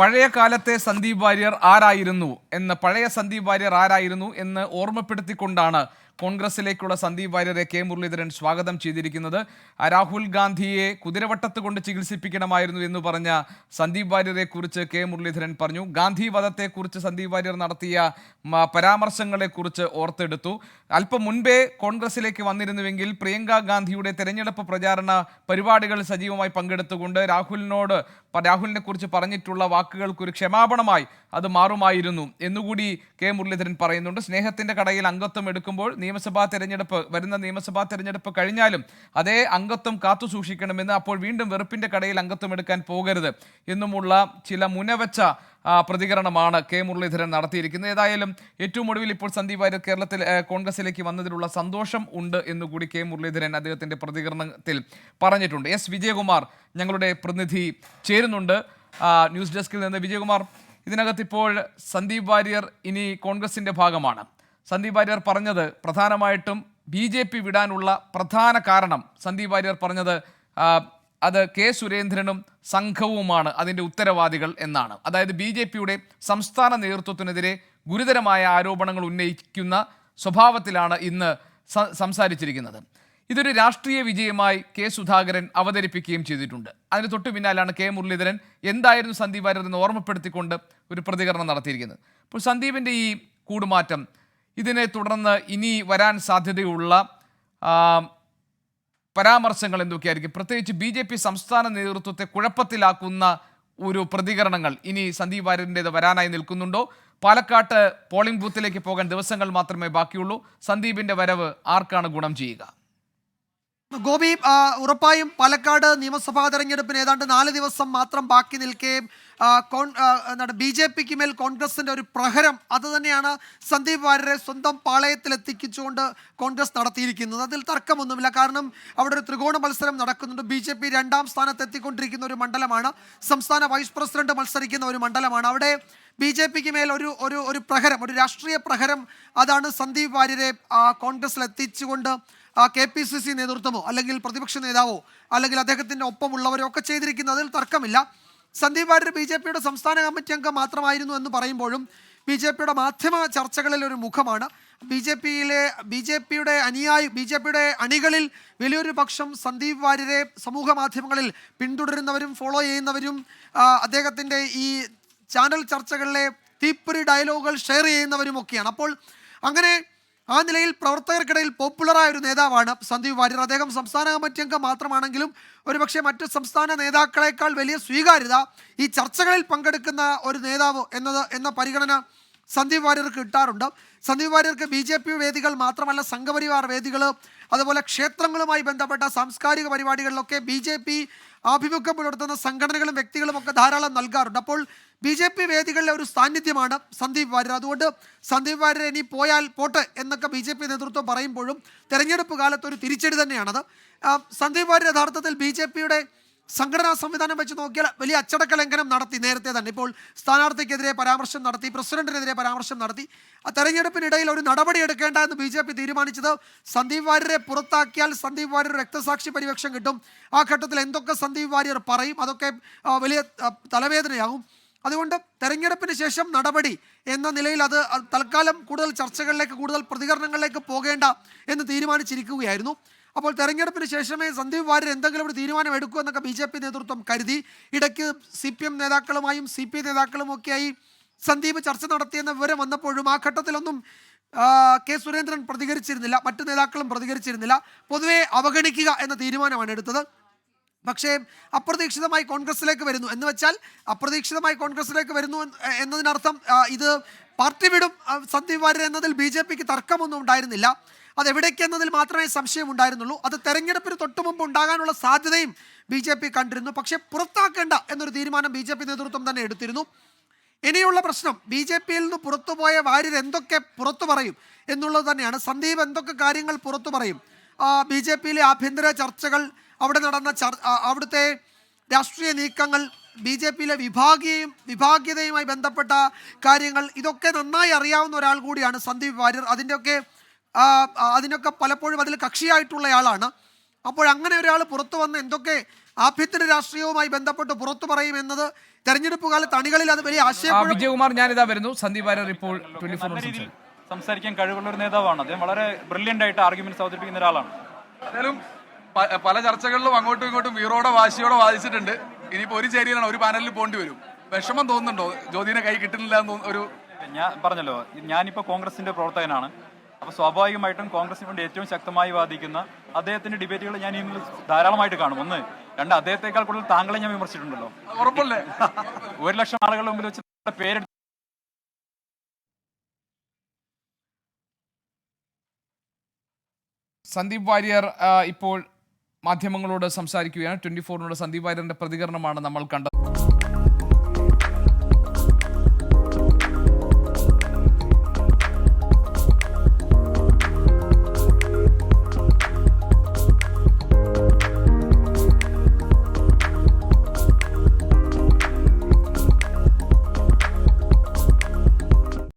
പഴയ കാലത്തെ സന്ദീപ് വാര്യർ ആരായിരുന്നു? എന്ന് പഴയ സന്ദീപ് വാര്യർ ആരായിരുന്നു എന്ന് ഓർമ്മപ്പെടുത്തിക്കൊണ്ടാണ് കോൺഗ്രസിലേക്കുള്ള സന്ദീപ് വാര്യരെ കെ മുരളീധരൻ സ്വാഗതം ചെയ്തിരിക്കുന്നത്. രാഹുൽ ഗാന്ധിയെ കുതിരവട്ടത്ത് കൊണ്ട് ചികിത്സിപ്പിക്കണമായിരുന്നു എന്ന് പറഞ്ഞ സന്ദീപ് വാര്യരെ കുറിച്ച് കെ മുരളീധരൻ പറഞ്ഞു. ഗാന്ധി വധത്തെക്കുറിച്ച് സന്ദീപ് വാര്യർ നടത്തിയ പരാമർശങ്ങളെക്കുറിച്ച് ഓർത്തെടുത്തു. അല്പം മുൻപേ കോൺഗ്രസിലേക്ക് വന്നിരുന്നുവെങ്കിൽ പ്രിയങ്ക ഗാന്ധിയുടെ തെരഞ്ഞെടുപ്പ് പ്രചാരണ പരിപാടികൾ സജീവമായി പങ്കെടുത്തുകൊണ്ട് രാഹുലിനോട് രാഹുലിനെ കുറിച്ച് പറഞ്ഞിട്ടുള്ള വാക്കുകൾക്കൊരു ക്ഷമാപണമായി അത് മാറുമായിരുന്നു എന്നുകൂടി കെ മുരളീധരൻ പറയുന്നുണ്ട്. സ്നേഹത്തിന്റെ കടയിൽ അംഗത്വം എടുക്കുമ്പോൾ നിയമസഭാ തെരഞ്ഞെടുപ്പ് വരുന്ന നിയമസഭാ തെരഞ്ഞെടുപ്പ് കഴിഞ്ഞാലും അതേ അംഗത്വം കാത്തു സൂക്ഷിക്കണമെന്ന് അപ്പോൾ വീണ്ടും വെറുപ്പിന്റെ കടയിൽ അംഗത്വം എടുക്കാൻ പോകരുത് എന്നുമുള്ള ചില മുനവച്ച പ്രതികരണമാണ് കെ മുരളീധരൻ നടത്തിയിരിക്കുന്നത്. ഏതായാലും ഏറ്റവും ഒടുവിൽ ഇപ്പോൾ സന്ദീപ് വാര്യർ കേരളത്തിൽ കോൺഗ്രസിലേക്ക് വന്നതിലുള്ള സന്തോഷം ഉണ്ട് എന്നുകൂടി കെ മുരളീധരൻ അദ്ദേഹത്തിന്റെ പ്രതികരണത്തിൽ പറഞ്ഞിട്ടുണ്ട്. എസ്. വിജയകുമാർ ഞങ്ങളുടെ പ്രതിനിധി ചേരുന്നുണ്ട്. ന്യൂസ് ഡെസ്കിൽ നിന്ന് വിജയകുമാർ. ഇതിനകത്ത് ഇപ്പോൾ സന്ദീപ് വാര്യർ ഇനി കോൺഗ്രസിന്റെ ഭാഗമാണ്. സന്ദീപ് വാര്യർ പറഞ്ഞത് പ്രധാനമായിട്ടും ബി ജെ പി വിടാനുള്ള പ്രധാന കാരണം സന്ദീപ് വാര്യർ പറഞ്ഞത് അത് കെ സുരേന്ദ്രനും സംഘവുമാണ് അതിന്റെ ഉത്തരവാദികൾ എന്നാണ്. അതായത് ബി ജെ പിയുടെ സംസ്ഥാന നേതൃത്വത്തിനെതിരെ ഗുരുതരമായ ആരോപണങ്ങൾ ഉന്നയിക്കുന്ന സ്വഭാവത്തിലാണ് ഇന്ന് സംസാരിച്ചിരിക്കുന്നത്. ഇതൊരു രാഷ്ട്രീയ വിജയമായി കെ സുധാകരൻ അവതരിപ്പിക്കുകയും ചെയ്തിട്ടുണ്ട്. അതിന് തൊട്ടു പിന്നാലാണ് കെ മുരളീധരൻ എന്തായിരുന്നു സന്ദീപ് വാര്യർ എന്ന് ഓർമ്മപ്പെടുത്തിക്കൊണ്ട് ഒരു പ്രതികരണം നടത്തിയിരിക്കുന്നത്. അപ്പോൾ സന്ദീപിന്റെ ഈ കൂടുമാറ്റം ഇതിനെ തുടർന്ന് ഇനി വരാൻ സാധ്യതയുള്ള പരാമർശങ്ങൾ എന്തൊക്കെയായിരിക്കും? പ്രത്യേകിച്ച് ബി ജെ പി സംസ്ഥാന നേതൃത്വത്തെ കുഴപ്പത്തിലാക്കുന്ന ഒരു പ്രതികരണങ്ങൾ ഇനി സന്ദീപ് വാര്യറിന്റെത് വരാനായി നിൽക്കുന്നുണ്ടോ? പാലക്കാട്ട് പോളിംഗ് ബൂത്തിലേക്ക് പോകാൻ ദിവസങ്ങൾ മാത്രമേ ബാക്കിയുള്ളൂ. സന്ദീപിന്റെ വരവ് ആർക്കാണ് ഗുണം ചെയ്യുക? ഗോപി ഉറപ്പായും പാലക്കാട് നിയമസഭാ തെരഞ്ഞെടുപ്പിന് ഏതാണ്ട് നാല് ദിവസം മാത്രം ബാക്കി നിൽക്കെ എന്താണ് ബി ജെ പിക്ക് മേൽ കോൺഗ്രസിന്റെ ഒരു പ്രഹരം അത് തന്നെയാണ് സന്ദീപ് വാര്യരെ സ്വന്തം പാളയത്തിൽ എത്തിച്ചുകൊണ്ട് കോൺഗ്രസ് നടത്തിയിരിക്കുന്നത്. അതിൽ തർക്കമൊന്നുമില്ല. കാരണം അവിടെ ഒരു ത്രികോണ മത്സരം നടക്കുന്നുണ്ട്. ബി ജെ പി രണ്ടാം സ്ഥാനത്ത് എത്തിക്കൊണ്ടിരിക്കുന്ന ഒരു മണ്ഡലമാണ്. സംസ്ഥാന വൈസ് പ്രസിഡന്റ് മത്സരിക്കുന്ന ഒരു മണ്ഡലമാണ്. അവിടെ ബി ജെ പിക്ക് മേൽ ഒരു ഒരു ഒരു പ്രഹരം ഒരു രാഷ്ട്രീയ പ്രഹരം അതാണ് സന്ദീപ് വാര്യരെ കോൺഗ്രസിൽ എത്തിച്ചുകൊണ്ട് കെ പി സി സി നേതൃത്വമോ അല്ലെങ്കിൽ പ്രതിപക്ഷ നേതാവോ അല്ലെങ്കിൽ അദ്ദേഹത്തിന്റെ ഒപ്പമുള്ളവരോ ഒക്കെ ചെയ്തിരിക്കുന്നതിൽ തർക്കമില്ല. സന്ദീപ് വാര്യർ ബി ജെ പിയുടെ സംസ്ഥാന കമ്മിറ്റി അംഗം മാത്രമായിരുന്നു എന്ന് പറയുമ്പോഴും ബി ജെ പിയുടെ മാധ്യമ ചർച്ചകളിൽ ഒരു മുഖമാണ്. ബി ജെ പിയിലെ ബി ജെ പിയുടെ അനുയായി ബി ജെ പിയുടെ അണികളിൽ വലിയൊരു പക്ഷം സന്ദീപ് വാര്യരെ സമൂഹ മാധ്യമങ്ങളിൽ പിന്തുടരുന്നവരും ഫോളോ ചെയ്യുന്നവരും ആ, അദ്ദേഹത്തിന്റെ ഈ ചാനൽ ചർച്ചകളിലെ തീപ്പൊരി ഡയലോഗുകൾ ഷെയർ ചെയ്യുന്നവരും ഒക്കെയാണ് അപ്പോൾ അങ്ങനെ ആ നിലയിൽ പ്രവർത്തകർക്കിടയിൽ പോപ്പുലറായ ഒരു നേതാവാണ് സന്ദീപ് വാര്യർ. അദ്ദേഹം സംസ്ഥാന കമ്മിറ്റി അംഗം മാത്രമാണെങ്കിലും ഒരുപക്ഷെ മറ്റ് സംസ്ഥാന നേതാക്കളെക്കാൾ വലിയ സ്വീകാര്യത ഈ ചർച്ചകളിൽ പങ്കെടുക്കുന്ന ഒരു നേതാവ് എന്നത് എന്ന പരിഗണന സന്ദീപ് വാര്യർക്ക് കിട്ടാറുണ്ട്. സന്ദീപ് വാര്യർക്ക് ബി ജെ പി വേദികൾ മാത്രമല്ല സംഘപരിവാർ വേദികൾ അതുപോലെ ക്ഷേത്രങ്ങളുമായി ബന്ധപ്പെട്ട സാംസ്കാരിക പരിപാടികളിലൊക്കെ ബി ജെ പി ആഭിമുഖ്യം പുലർത്തുന്ന സംഘടനകളും വ്യക്തികളും ഒക്കെ ധാരാളം നൽകാറുണ്ട്. അപ്പോൾ ബി ജെ പി വേദികളിലെ ഒരു സാന്നിധ്യമാണ് സന്ദീപ് വാര്യർ. അതുകൊണ്ട് സന്ദീപ് വാര്യർ ഇനി പോയാൽ പോട്ടെ എന്നൊക്കെ ബി ജെ പി നേതൃത്വം പറയുമ്പോഴും തെരഞ്ഞെടുപ്പ് കാലത്ത് ഒരു തിരിച്ചടി തന്നെയാണത്. സന്ദീപ് വാര്യർ യഥാർത്ഥത്തിൽ ബി ജെ പിയുടെ സംഘടനാ സംവിധാനം വെച്ച് നോക്കിയാൽ വലിയ അച്ചടക്ക ലംഘനം നടത്തി നേരത്തെ തന്നെ. ഇപ്പോൾ സ്ഥാനാർത്ഥിക്കെതിരെ പരാമർശം നടത്തി പ്രസിഡന്റിനെതിരെ പരാമർശം നടത്തി. ആ തെരഞ്ഞെടുപ്പിനിടയിൽ ഒരു നടപടി എടുക്കേണ്ട എന്ന് ബി ജെ പി തീരുമാനിച്ചത് സന്ദീപ് വാര്യരെ പുറത്താക്കിയാൽ സന്ദീപ് വാര്യർ രക്തസാക്ഷി പരിവേക്ഷം കിട്ടും. ആ ഘട്ടത്തിൽ എന്തൊക്കെ സന്ദീപ് വാര്യർ പറയും? അതൊക്കെ വലിയ തലവേദനയാകും. അതുകൊണ്ട് തെരഞ്ഞെടുപ്പിന് ശേഷം നടപടി എന്ന നിലയിൽ അത് തൽക്കാലം കൂടുതൽ ചർച്ചകളിലേക്ക് കൂടുതൽ പ്രതികരണങ്ങളിലേക്ക് പോകേണ്ട എന്ന് തീരുമാനിച്ചിരിക്കുകയായിരുന്നു. അപ്പോൾ തെരഞ്ഞെടുപ്പിന് ശേഷമേ സന്ദീപ് വാര്യർ എന്തെങ്കിലും ഒരു തീരുമാനം എടുക്കൂ എന്നൊക്കെ ബി ജെ പി നേതൃത്വം കരുതി. ഇടയ്ക്ക് സി പി എം നേതാക്കളുമായും സി പി ഐ നേതാക്കളും ഒക്കെയായി സന്ദീപ് ചർച്ച നടത്തിയെന്ന വിവരം വന്നപ്പോഴും ആ ഘട്ടത്തിലൊന്നും കെ സുരേന്ദ്രൻ പ്രതികരിച്ചിരുന്നില്ല. മറ്റു നേതാക്കളും പ്രതികരിച്ചിരുന്നില്ല. പൊതുവെ അവഗണിക്കുക എന്ന തീരുമാനമാണ് എടുത്തത്. പക്ഷേ അപ്രതീക്ഷിതമായി കോൺഗ്രസിലേക്ക് വരുന്നു. എന്ന് വെച്ചാൽ അപ്രതീക്ഷിതമായി കോൺഗ്രസിലേക്ക് വരുന്നു എന്ന് എന്നതിനർത്ഥം ഇത് പാർട്ടി വിടും സന്ദീപ് വാര്യർ എന്നതിൽ ബി ജെ പിക്ക് തർക്കമൊന്നും ഉണ്ടായിരുന്നില്ല. അത് എവിടേക്ക് എന്നതിൽ മാത്രമേ സംശയം ഉണ്ടായിരുന്നുള്ളൂ. അത് തെരഞ്ഞെടുപ്പിന് തൊട്ടു മുമ്പ് ഉണ്ടാകാനുള്ള സാധ്യതയും ബി ജെ പി കണ്ടിരുന്നു. പക്ഷേ പുറത്താക്കേണ്ട എന്നൊരു തീരുമാനം ബി ജെ പി നേതൃത്വം തന്നെ എടുത്തിരുന്നു. ഇനിയുള്ള പ്രശ്നം ബി ജെ പിയിൽ നിന്ന് പുറത്തുപോയ വാര്യർ എന്തൊക്കെ പുറത്തു പറയും എന്നുള്ളത് തന്നെയാണ്. സന്ദീപ് എന്തൊക്കെ കാര്യങ്ങൾ പുറത്തു പറയും? ബി ജെ പിയിലെ ആഭ്യന്തര ചർച്ചകൾ അവിടെ നടന്ന ചർ അവിടുത്തെ രാഷ്ട്രീയ നീക്കങ്ങൾ ബി ജെ പിയിലെ വിഭാഗീയയും വിഭാഗീയതയുമായി ബന്ധപ്പെട്ട കാര്യങ്ങൾ ഇതൊക്കെ നന്നായി അറിയാവുന്ന ഒരാൾ കൂടിയാണ് സന്ദീപ് വാര്യർ. അതിന്റെയൊക്കെ അതിനൊക്കെ പലപ്പോഴും അതിൽ കക്ഷിയായിട്ടുള്ളയാളാണ് അപ്പോൾ അങ്ങനെ ഒരാൾ പുറത്തു വന്ന് എന്തൊക്കെ ആഭ്യന്തര രാഷ്ട്രീയവുമായി ബന്ധപ്പെട്ട് പുറത്തു പറയും എന്നത് തെരഞ്ഞെടുപ്പ് കാലത്ത് അണികളിൽ അത് വലിയ ആശയം വിജയകുമാർ ഞാനിതാ വരുന്നു. സന്ദീപ് വാര്യർ ഇപ്പോൾ സംസാരിക്കാൻ കഴിവുള്ള ഒരു നേതാവാണ്. അദ്ദേഹം വളരെ ബ്രില്യന്റ് ആയിട്ട് ആർഗ്യുമെന്റ്സ് അവതരിപ്പിക്കുന്ന ഒരാളാണ്. പല ചർച്ചകളിലും അങ്ങോട്ടും ഇങ്ങോട്ടും വീറോടെ വാശിയോടെ വാദിച്ചിട്ടുണ്ട്. ഇനിയിപ്പോ ഒരു ചേരിയിലാണ് ഒരു പാനലിൽ പോണ്ടി വരും. വിഷമം തോന്നുന്നുണ്ടോ? ജ്യോതിനെ കൈ കിട്ടുന്നില്ല എന്ന് ഒരു ഞാൻ പറഞ്ഞല്ലോ ഞാനിപ്പോ കോൺഗ്രസിന്റെ പ്രവർത്തകനാണ്. അപ്പോൾ സ്വാഭാവികമായിട്ടും കോൺഗ്രസിന് വേണ്ടി ഏറ്റവും ശക്തമായി വാദിക്കുന്ന അദ്ദേഹത്തിന്റെ ഡിബേറ്റുകൾ ഞാൻ ഇന്ന് ധാരാളമായിട്ട് കാണും. ഒന്ന് രണ്ട് അദ്ദേഹത്തെക്കാൾ കൂടുതൽ താങ്കളെ ഞാൻ വിമർശിച്ചിട്ടുണ്ടല്ലോ. ഉറപ്പല്ലേ? ഒരു ലക്ഷം ആളുകളുടെ മുമ്പിൽ വെച്ച് പേരെടുത്ത് സന്ദീപ് വാര്യർ ഇപ്പോൾ മാധ്യമങ്ങളോട് സംസാരിക്കുകയാണ്. ട്വന്റി ഫോറിനോട് സന്ദീപ് വാര്യറിന്റെ പ്രതികരണമാണ് നമ്മൾ കണ്ടത്.